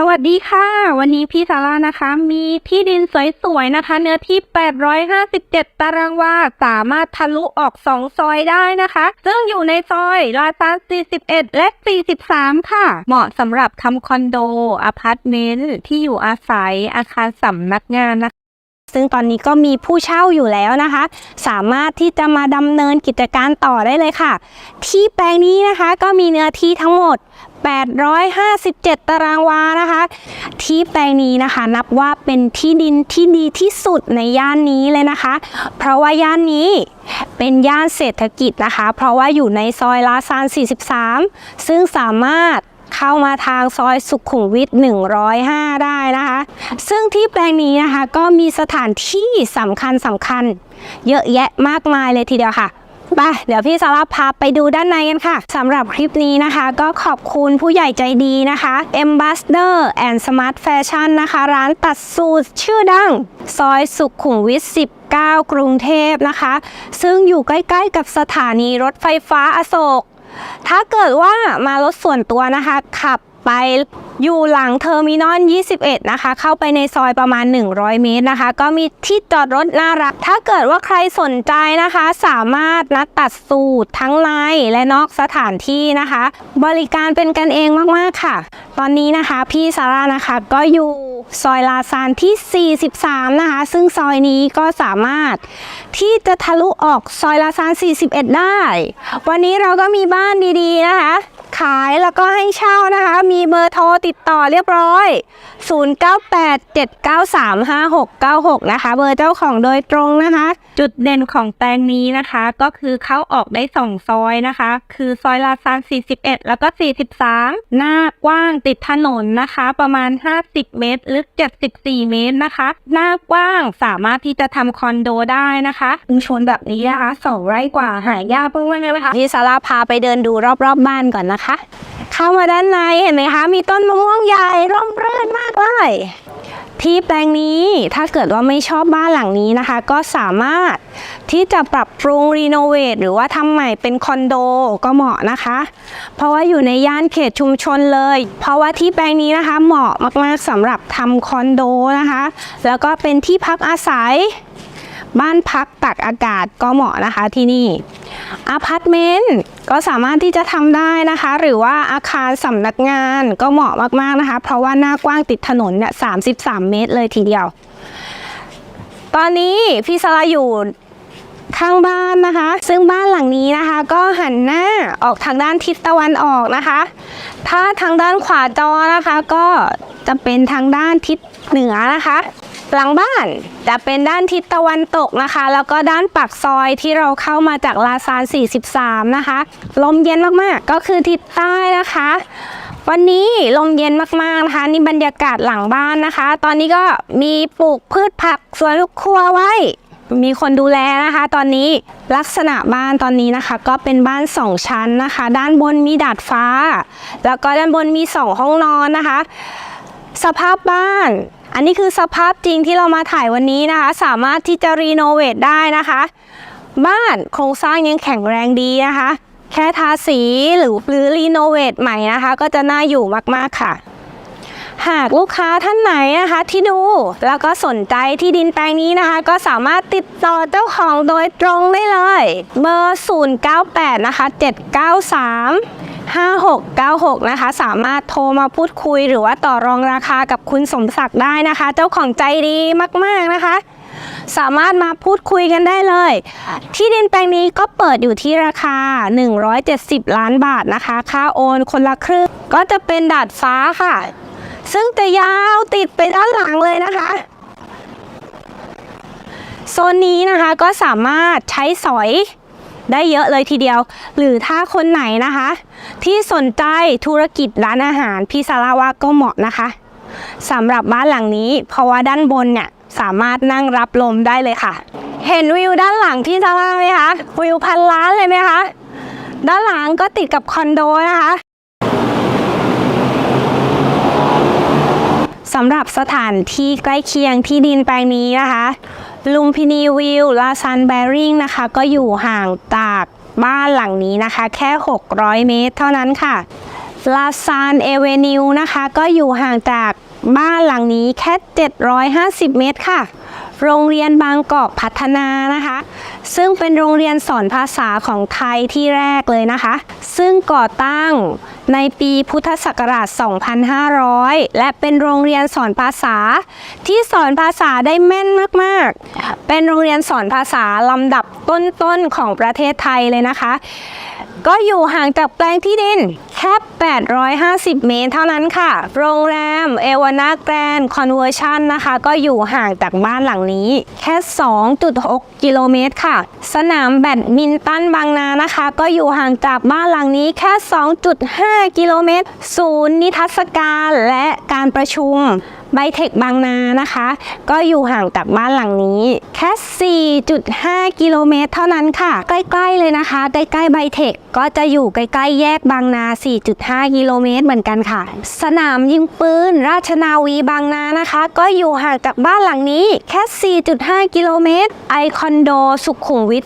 สวัสดีค่ะ วันนี้พี่ซาร่านะคะ มีที่ดินสวยๆนะคะ เนื้อที่ 857 ตารางวา สามารถทะลุออก 2 ซอยได้นะคะ ซึ่งอยู่ในซอยลาซา41 และ 43 ค่ะ เหมาะสำหรับทำคอนโดอพาร์ตเมนต์ที่อยู่อาศัยอาคารสำนักงานนะคะซึ่งตอนนี้ก็มีผู้เช่าอยู่แล้วนะคะ สามารถที่จะมาดำเนินกิจการต่อได้เลยค่ะ ที่แปลงนี้นะคะก็มีเนื้อที่ทั้งหมด 857 ตารางวานะคะ ที่แปลงนี้นะคะ นับว่าเป็นที่ดินที่ดีที่สุดในย่านนี้เลยนะคะ เพราะว่าย่านนี้เป็นย่านเศรษฐกิจนะคะ เพราะว่าอยู่ในซอยลาซาน 43 ซึ่งสามารถเข้ามาทางซอยสุขุมวิท 105 ได้นะคะ ซึ่งที่แปลงนี้นะคะก็มีสถานที่สำคัญสำคัญ เยอะแยะมากมายเลยทีเดียวค่ะ ไปเดี๋ยวพี่สาราพาไปดูด้านในกันค่ะสำหรับคลิปนี้นะคะ ก็ขอบคุณผู้ใหญ่ใจดีนะคะ Ambassador and Smart Fashion นะคะ ร้านตัดสูตรชื่อดัง ซอยสุขุมวิท19กรุงเทพนะคะ ซึ่งอยู่ใกล้ๆกับสถานีรถไฟฟ้าอโศก ถ้าเกิดว่ามารถส่วนตัวนะคะ ขับไป อยู่หลังเทอร์มินอล 21 นะคะ เข้าไปในซอยประมาณ 100 เมตรนะคะ ก็มีที่จอดรถน่ารัก ถ้าเกิดว่าใครสนใจนะคะ สามารถนัดตัดสูตรทั้งในและนอกสถานที่นะคะ บริการเป็นกันเองมากๆค่ะ ตอนนี้นะคะพี่ซาร่านะคะก็อยู่ซอยลาซานที่ 43 นะคะ ซึ่งซอยนี้ก็สามารถที่จะทะลุออกซอยลาซาน 41 ได้ วันนี้เราก็มีบ้านดีๆนะคะ ขายแล้วก็ให้เช่านะคะ มีเบอร์โทรติดต่อเรียบร้อย 0987935696 นะคะ เบอร์เจ้าของโดยตรงนะคะ จุดเด่นของแปลงนี้นะคะ ก็คือเข้าออกได้2ซอยนะคะ คือซอยลาซาน41 แล้วก็ 43 หน้ากว้างติดถนนนะคะ ประมาณ 50 เมตร ลึก 74 เมตรนะคะ หน้ากว้างสามารถที่จะทำคอนโดได้นะคะชุมชนแบบนี้นะคะสองไร่กว่าหายากมากๆเลยนะคะพี่ซาร่าพาไปเดินดูรอบๆบบ้านก่อนนะคะเข้ามาด้านในเห็นไหมคะ มีต้นมะม่วงใหญ่ร่มรื่นมากเลยที่แปลงนี้ถ้าเกิดว่าไม่ชอบบ้านหลังนี้นะคะ ก็สามารถที่จะปรับปรุงรีโนเวทหรือว่าทำใหม่เป็นคอนโดก็เหมาะนะคะ เพราะว่าอยู่ในย่านเขตชุมชนเลย เพราะว่าที่แปลงนี้นะคะ เหมาะมากๆสำหรับทำคอนโดนะคะ แล้วก็เป็นที่พักอาศัย บ้านพักตักอากาศก็เหมาะนะคะที่นี่ อพาร์ตเมนต์ก็สามารถที่จะทำได้นะคะ หรือว่าอาคารสำนักงานก็เหมาะมากๆนะคะ เพราะว่าหน้ากว้างติดถนนเนี่ย33 เมตรเลยทีเดียว ตอนนี้พี่สลาอยู่ข้างบ้านนะคะ ซึ่งบ้านหลังนี้นะคะ ก็หันหน้าออกทางด้านทิศตะวันออกนะคะ ถ้าทางด้านขวาจอนะคะก็จะเป็นทางด้านทิศเหนือนะคะ หลังบ้านจะเป็นด้านทิศตะวันตกนะคะ แล้วก็ด้านปากซอยที่เราเข้ามาจากลาซาน 43 นะคะ ลมเย็นมากๆ ก็คือทิศใต้นะคะ วันนี้ลมเย็นมากๆนะคะ นี่บรรยากาศหลังบ้านนะคะ ตอนนี้ก็มีปลูกพืชผักสวนครัวไว้ มีคนดูแลนะคะ ตอนนี้ลักษณะบ้านตอนนี้นะคะ ก็เป็นบ้านสองชั้นนะคะ ด้านบนมีดาดฟ้า แล้วก็ด้านบนมีสองห้องนอนนะคะ สภาพบ้าน อันนี้คือสภาพจริงที่เรามาถ่ายวันนี้นะคะ สามารถที่จะรีโนเวทได้นะคะ บ้านโครงสร้างยังแข็งแรงดีนะคะ แค่ทาสีหรือหรือรีโนเวทใหม่นะคะ ก็จะน่าอยู่มากๆค่ะ หากลูกค้าท่านไหนนะคะที่ดูแล้วก็สนใจที่ดินแปลงนี้นะคะ ก็สามารถติดต่อเจ้าของโดยตรงได้เลย เบอร์ 098 นะคะ 793 5696 นะคะ สามารถโทรมาพูดคุยหรือว่าต่อรองราคากับคุณสมศักดิ์ได้นะคะ เจ้าของใจดีมาก ๆ นะคะ สามารถมาพูดคุยกันได้เลย ที่ดินแปลงนี้ก็เปิดอยู่ที่ราคา 170 ล้านบาทนะคะ ค่าโอนคนละครึ่ง ก็จะเป็นดาดฟ้าค่ะ ซึ่งจะยาวติดไปด้านหลังเลยนะคะโซนนี้นะคะก็สามารถใช้สอย ได้เยอะเลยทีเดียว หรือถ้าคนไหนนะคะ ที่สนใจธุรกิจร้านอาหารพี่ซาร่าว่าก็เหมาะนะคะสำหรับบ้านหลังนี้ เพราะว่าด้านบนเนี่ยสามารถนั่งรับลมได้เลยค่ะ เห็นวิวด้านหลังพี่ซาร่าไหมคะวิวพันล้านเลยไหมคะด้านหลังก็ติดกับคอนโดนะคะสำหรับสถานที่ใกล้เคียงที่ดินแปลงนี้นะคะ ลุมพินีวิวลาซันแบริ่งนะคะ ก็อยู่ห่างจากบ้านหลังนี้นะคะ แค่ 600 เมตร เท่านั้นค่ะลาซานเอเวนิวนะคะ ก็อยู่ห่างจากบ้านหลังนี้แค่ 750 เมตรค่ะ โรงเรียนบางกอกพัฒนานะคะ ซึ่งเป็นโรงเรียนสอนภาษาของไทยที่แรกเลยนะคะ ซึ่งก่อตั้ง ในปีพุทธศักราช 2500 และเป็นโรงเรียนสอนภาษา ที่สอนภาษาได้แม่นมากๆ เป็นโรงเรียนสอนภาษาลำดับต้นๆของประเทศไทยเลยนะคะ ก็อยู่ห่างจากแปลงที่ดิน แค่ 850 เมตรเท่านั้นค่ะ โรงแรมเอวานาแกรนคอนเวอร์ชันนะคะ ก็อยู่ห่างจากบ้านหลังนี้ แค่ 2.6 กิโลเมตรค่ะ สนามแบดมินตันบางนานะคะ ก็อยู่ห่างจากบ้านหลังนี้แค่ 2.5 กิโลเมตร ศูนย์นิทรรศการและการประชุมไบเทคบางนานะคะ ก็อยู่ห่างจากบ้านหลังนี้ แค่ 4.5 กิโลเมตรเท่านั้นค่ะ ใกล้ ๆ เลยนะคะ ใกล้ๆไบเทค ก็จะอยู่ใกล้ๆแยกบางนา 4.5 กิโลเมตรเหมือนกันค่ะ สนามยิงปืน ราชนาวีบางนานะคะ ก็อยู่ห่างจากบ้านหลังนี้แค่ 4.5 กิโลเมตร ไอคอนโดสุขุมวิท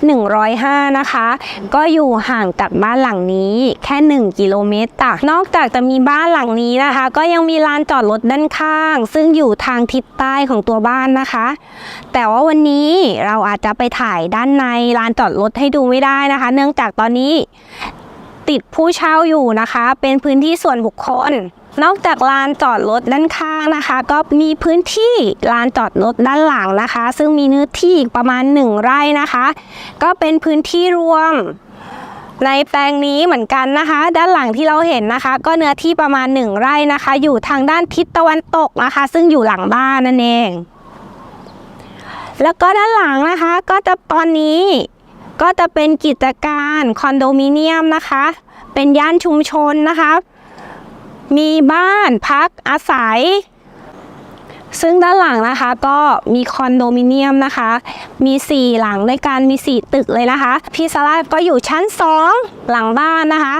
105 นะคะ ก็อยู่ห่างจากบ้านหลังนี้แค่ 1 กิโลเมตรจ้ะนอกจากจะมีบ้านหลังนี้นะคะ ก็ยังมีลานจอดรถด้านข้าง ซึ่งอยู่ทางทิศใต้ของตัวบ้านนะคะ แต่ว่าวันนี้เราอาจจะไปถ่ายด้านในลานจอดรถให้ดูไม่ได้นะคะ เนื่องจากตอนนี้ ติดผู้เช่าอยู่นะคะ เป็นพื้นที่ส่วนบุคคล นอกจากลานจอดรถด้านข้างนะคะ ก็มีพื้นที่ลานจอดรถด้านหลังนะคะ ซึ่งมีเนื้อที่อีกประมาณ 1 ไร่นะคะ ก็เป็นพื้นที่รวมในแปลงนี้เหมือนกันนะคะ ด้านหลังที่เราเห็นนะคะ ก็เนื้อที่ประมาณ 1 ไร่นะคะ อยู่ทางด้านทิศตะวันตกนะคะ ซึ่งอยู่หลังบ้านนั่นเอง แล้วก็ด้านหลังนะคะ ก็จะตอนนี้ ก็จะเป็นกิจการคอนโดมิเนียมนะคะ เป็นย่านชุมชนนะคะ มีบ้านพักอาศัย ซึ่งด้านหลังนะคะก็มีคอนโดมิเนียมนะคะ มี 4 หลังด้วยกันมี 4 ตึกเลยนะคะ พี่ซาร่าก็อยู่ชั้น 2 หลังบ้านนะคะ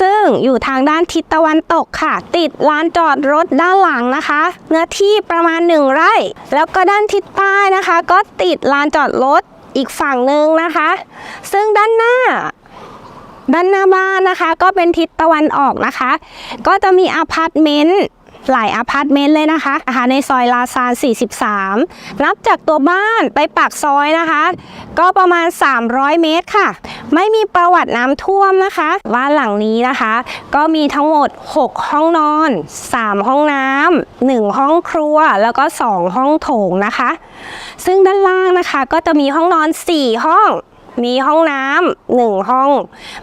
ซึ่งอยู่ทางด้านทิศตะวันตกค่ะ ติดลานจอดรถด้านหลังนะคะ เนื้อที่ประมาณ 1 ไร่ แล้วก็ด้านทิศใต้นะคะ ก็ติดลานจอดรถ อีกฝั่งหนึ่งนะคะ ซึ่งด้านหน้า ด้านหน้าบ้านนะคะ ก็เป็นทิศตะวันออกนะคะ ก็จะมีอพาร์ตเมนต์ หลายอพาร์ตเมนต์เลยนะคะนะคะในซอยลาซาน 43นับจากตัวบ้านไปปากซอยนะคะ ก็ประมาณ 300 เมตรค่ะ ไม่มีประวัติน้ำท่วมนะคะบ้านหลังนี้นะคะ ก็มีทั้งหมด 6 ห้องนอน 3 ห้องน้ำ1ห้องครัวแล้วก็ 2 ห้องโถงนะคะ ซึ่งด้านล่างนะคะก็จะมีห้องนอน 4 ห้อง มีห้องน้ำหนึ่งห้อง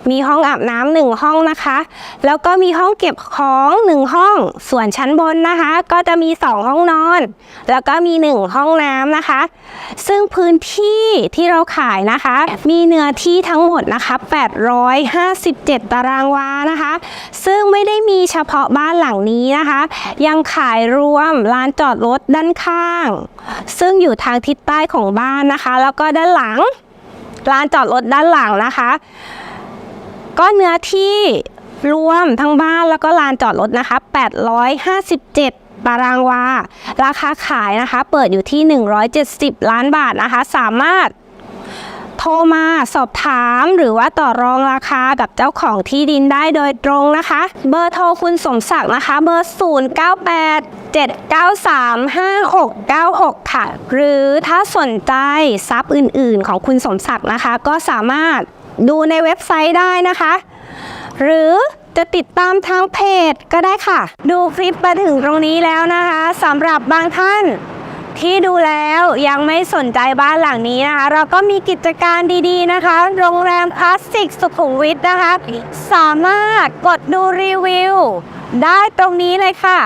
มีห้องอาบน้ำหนึ่งห้องนะคะ แล้วก็มีห้องเก็บของหนึ่งห้อง ส่วนชั้นบนนะคะ ก็จะมีสองห้องนอน แล้วก็มีหนึ่งห้องน้ำนะคะ ซึ่งพื้นที่ที่เราขายนะคะ มีเนื้อที่ทั้งหมดนะคะ 857 ตารางวานะคะ ซึ่งไม่ได้มีเฉพาะบ้านหลังนี้นะคะ ยังขายรวมลานจอดรถด้านข้าง ซึ่งอยู่ทางทิศใต้ของบ้านนะคะ แล้วก็ด้านหลัง ลานจอดรถด้านหลังนะคะ ก็เนื้อที่รวมทั้งบ้านแล้วก็ลานจอดรถนะคะ 857ตารางวา ราคาขายนะคะ เปิดอยู่ที่ 170 ล้านบาทนะคะ สามารถ โทรมาสอบถามหรือว่าต่อรองราคากับเจ้าของที่ดินได้โดยตรงนะคะ เบอร์โทรคุณสมศักดิ์นะคะ เบอร์ 098 793 5696 ค่ะ หรือถ้าสนใจทรัพย์อื่นๆ ของคุณสมศักดิ์นะคะ ก็สามารถดูในเว็บไซต์ได้นะคะ หรือจะติดตามทางเพจก็ได้ค่ะ ดูคลิปมาถึงตรงนี้แล้วนะคะสำหรับบางท่าน ที่ดูแล้วยังไม่สนใจบ้านหลังนี้นะคะ เราก็มีกิจการดีๆนะคะ โรงแรมคลาสสิกสุขุมวิทนะคะ สามารถกดดูรีวิว ได้ตรงนี้เลยค่ะ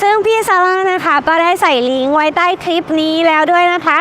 ซึ่งพี่ซาร่านะคะ ก็ได้ใส่ลิงก์ไว้ใต้คลิปนี้แล้วด้วยนะคะ